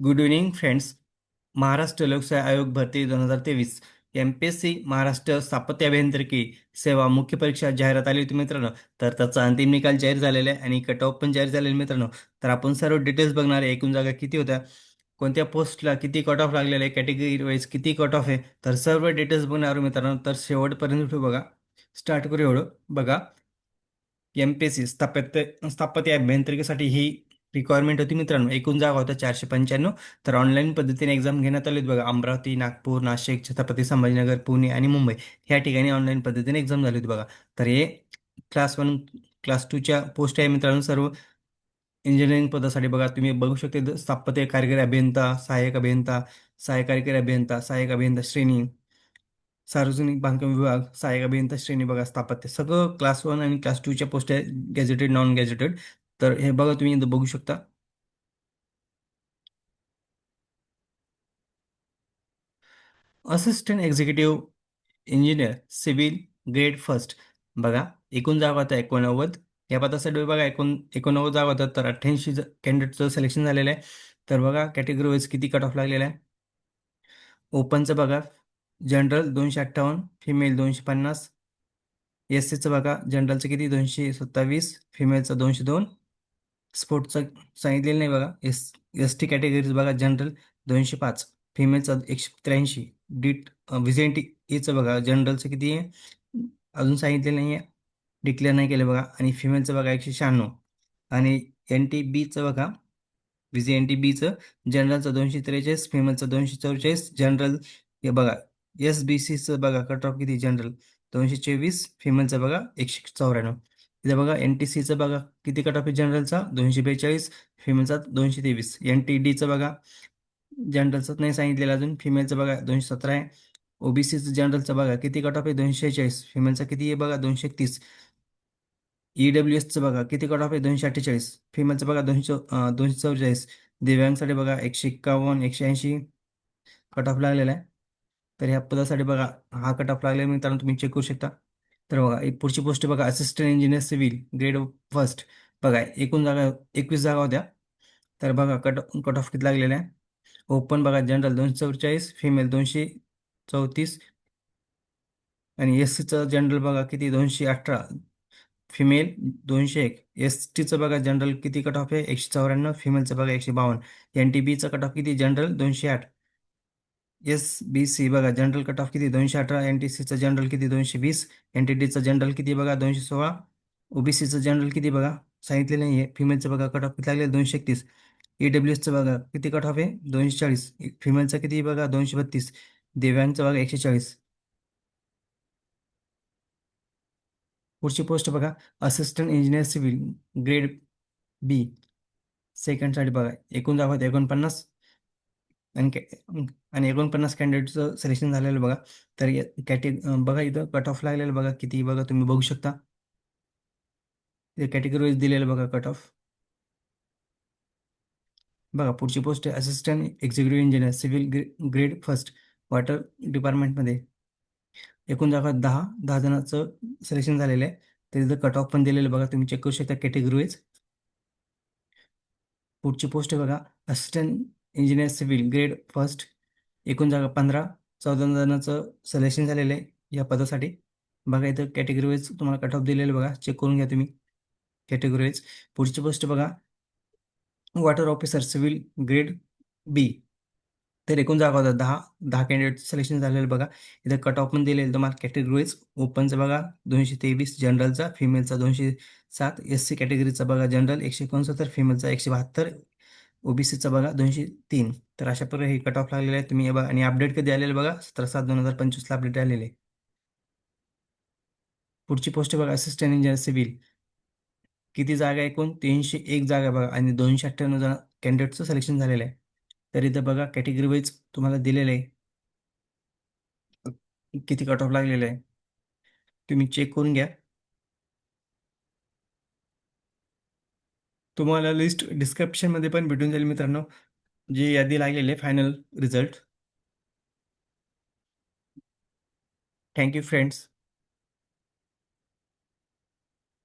Good evening friends Maharashtra लोकसेवा आयोग भरती दोन हजार तेवीस M P S C Maharashtra स्थापत्य अभियांत्रिकी सेवा मुख्य परीक्षा जाहिरात आली होती मित्रांनो तर त्याचा अंतिम निकाल जाहीर झालेला आहे आणि कट ऑफ पण जाहीर झालेला आहे मित्रांनो तर आपण सर्व डिटेल्स बघणार आहे एकूण जागा किती होत्या कोणत्या पोस्टला किती कट ऑफ लागलेला आहे कॅटेगरी वाईज किती कट ऑफ आहे तर सर्व डिटेल्स बघणार मित्रांनो तर शेवटपर्यंत व्हिडिओ बघा स्टार्ट करू एवढं बघा एम पी एस सी स्थापत्य स्थापत्य अभियांत्रिकीसाठी ही रिक्वायरमेंट होती मित्रांनो. एकूण जागा होत्या चारशे पंच्याण्णव. तर ऑनलाईन पद्धतीने एक्झाम घेण्यात आली बघा. अमरावती नागपूर नाशिक छत्रपती संभाजीनगर पुणे आणि मुंबई. ह्या ठिकाणी ऑनलाईन पद्धतीने एक्झाम झाली होती बघा. तर हे क्लास वन क्लास टूच्या पोस्ट आहे मित्रांनो. सर्व इंजिनिअरिंग पदासाठी बघा. तुम्ही बघू शकते स्थापत्य कार्यकारी अभियंता सहाय्यक अभियंता सहाय्यक कार्यकारी अभियंता सहाय्यक अभियंता श्रेणी सार्वजनिक बांधकाम विभाग सहाय्यक अभियंता श्रेणी बघा स्थापत्य. सगळं क्लास वन आणि क्लास टूच्या पोस्ट आहे. गॅजेटेड नॉन गॅजेटेड तर हे बघा तुम्ही इथं बघू शकता. Assistant executive engineer civil grade first बघा एकूण जागा होता एकोणनव्वद. या पदासाठी बघा एकोण एकोणनव्वद जागा होतात तर अठ्ठ्याऐंशी कॅन्डिडेटचं सिलेक्शन झालेलं आहे. तर बघा कॅटेगरी वाईज किती कट ऑफ लागलेला आहे? ओपनचं बघा जनरल दोनशे अठ्ठावन्न फिमेल दोनशे पन्नास. एस सीचं बघा जनरलचं किती? दोनशे सत्तावीस फिमेलचं दोनशे दोन. स्पोर्टचं सांगितलेलं नाही बघा. एस एस टी कॅटेगरीज बघा जनरल दोनशे पाच फिमेलचं एकशे त्र्याऐंशी डीट व्हिजेंटी एचं बघा. जनरलचं किती आहे? अजून सांगितलेलं नाही आहे डिक्लेअर नाही केलं बघा. आणि फिमेलचं बघा एकशे शहाण्णव. आणि एन टी बीचं बघा. व्हिजे एन टी बीचं जनरलचं दोनशे त्रेचाळीस फिमेलचं दोनशे चौवेचाळीस जनरल हे बघा. एस बी सीचं बघा कट ऑफ किती? जनरल दोनशे चोवीस फिमेलचं बघा एकशे चौऱ्याण्णव. इथे बघा एन टी सीचं बघा किती कट ऑफ आहे जनरलचा दोनशे बेचाळीस फिमेलचा दोनशे तेवीस. एन टी डीचं बघा जनरलचं नाही सांगितलेलं अजून फिमेलचं बघा दोनशे सतरा आहे. ओबीसीचं जनरलचं बघा किती कट ऑफ आहे? दोनशे चाळीस फिमेलचा किती आहे बघा? दोनशे एकतीस. ई डब्ल्यू एसचं बघा किती कट ऑफ आहे? दोनशे अठ्ठेचाळीस. फिमेलचं बघा दोनशे दोनशे चौवेचाळीस. दिव्यांगसाठी बघा एकशे एक्कावन्न एकशे ऐंशी कट ऑफ लागलेला आहे. तर ह्या पदासाठी बघा हा कट ऑफ लागलेला मित्रांनो तुम्ही चेक करू शकता. तर बघा एक पुढची पोस्ट बघा assistant engineer civil grade first बघा एकूण जागा एकवीस जागा होत्या. तर बघा कट कट ऑफ किती लागलेला आहे ओपन बघा जनरल दोनशे चौवेचाळीस फिमेल दोनशे चौतीस. आणि एस सीचं जनरल बघा किती? दोनशे अठरा. फिमेल दोनशे एक. एस टीचं बघा जनरल किती कट ऑफ आहे? एकशे चौऱ्याण्णव. फिमेलचं बघा एकशे बावन्न. एन टी बीचं कट ऑफ किती? जनरल दोनशे आठ. एस बी सी बघा जनरल कट ऑफ किती? दोनशे अठरा एन टी सीचं जनरल किती? दोनशे वीस एन टी डीचं जनरल किती? बघा दोनशे सोळा ओबीसीचं जनरल किती? बघा सांगितलेलं नाही आहे फिमेलचं बघा कट ऑफ किती लागले दोनशे एकतीस. ई डब्ल्यू एसचं बघा किती कट ऑफ आहे? दोनशे चाळीस. फिमेलचं किती? बघा दोनशे बत्तीस. दिव्यांगचं बघा एकशे चाळीस. पुढची पोस्ट बघा. Assistant engineer civil grade B सेकंडसाठी बघा एकूण जागा एकोणपन्नास. आणि कॅ आणि एकोणपन्नास कॅन्डिडेटचं सिलेक्शन झालेलं बघा. तर कॅटे बघा इथं कट ऑफ लागलेलं बघा. किती बघा तुम्ही बघू शकता. कॅटेगरीज दिलेलं बघा कट ऑफ बघा पुढची पोस्ट आहे. Assistant executive engineer civil grade first water डिपार्टमेंटमध्ये एकूण जागा दहा दहा जणांचं सिलेक्शन झालेलं आहे. तर इथं कट ऑफ पण दिलेलं बघा. तुम्ही चेक करू शकता कॅटेगरीज पुढची पोस्ट आहे बघा. Assistant engineer civil grade first एकूण जागा पंधरा. चौदा जणांचं सिलेक्शन झालेलं आहे या पदासाठी. बघा इथं कॅटेगरी वाईज तुम्हाला कट ऑफ दिलेलं बघा. चेक करून घ्या तुम्ही. कॅटेगरी वाईज पुढची पोस्ट बघा. Water officer civil grade B तर एकूण जागा होता दहा. दहा कॅन्डिडेट सिलेक्शन झालेलं बघा. इथं कट ऑफ पण दिलेलं तुम्हाला कॅटेगरी वाईज ओपनचं बघा. दोनशे तेवीस. जनरलचा फिमेलचा दोनशे सात. एस सी कॅटेगरीचा बघा. जनरल एकशे एकोणसत्तर. फिमेलचा एकशे बहात्तर. ओबीसीचा बघा दोनशे तीन. तर अशा प्रकारे हे कट ऑफ लागलेलं आहे तुम्ही बघा आणि अपडेट कधी आलेलं बघा? सतरा सात दोन हजार पंचवीसला अपडेट आलेले. पुढची पोस्ट बघा असिस्टंट इंजिनियर सिव्हिल किती जागा एकूण? तीनशे एक जागा बघा आणि दोनशे अठ्ठ्याण्णव जण कॅन्डिडेटचं सिलेक्शन झालेलं आहे. तर इथं बघा कॅटेगरी वाईज तुम्हाला दिलेलं आहे. किती कट ऑफ लागलेलं आहे? तुम्ही चेक करून घ्या. तुम्हाला लिस्ट डिस्क्रिप्शनमध्ये पण भेटून जाईल मित्रांनो जी यादी लागलेली आहे फायनल रिझल्ट थँक्यू फ्रेंड्स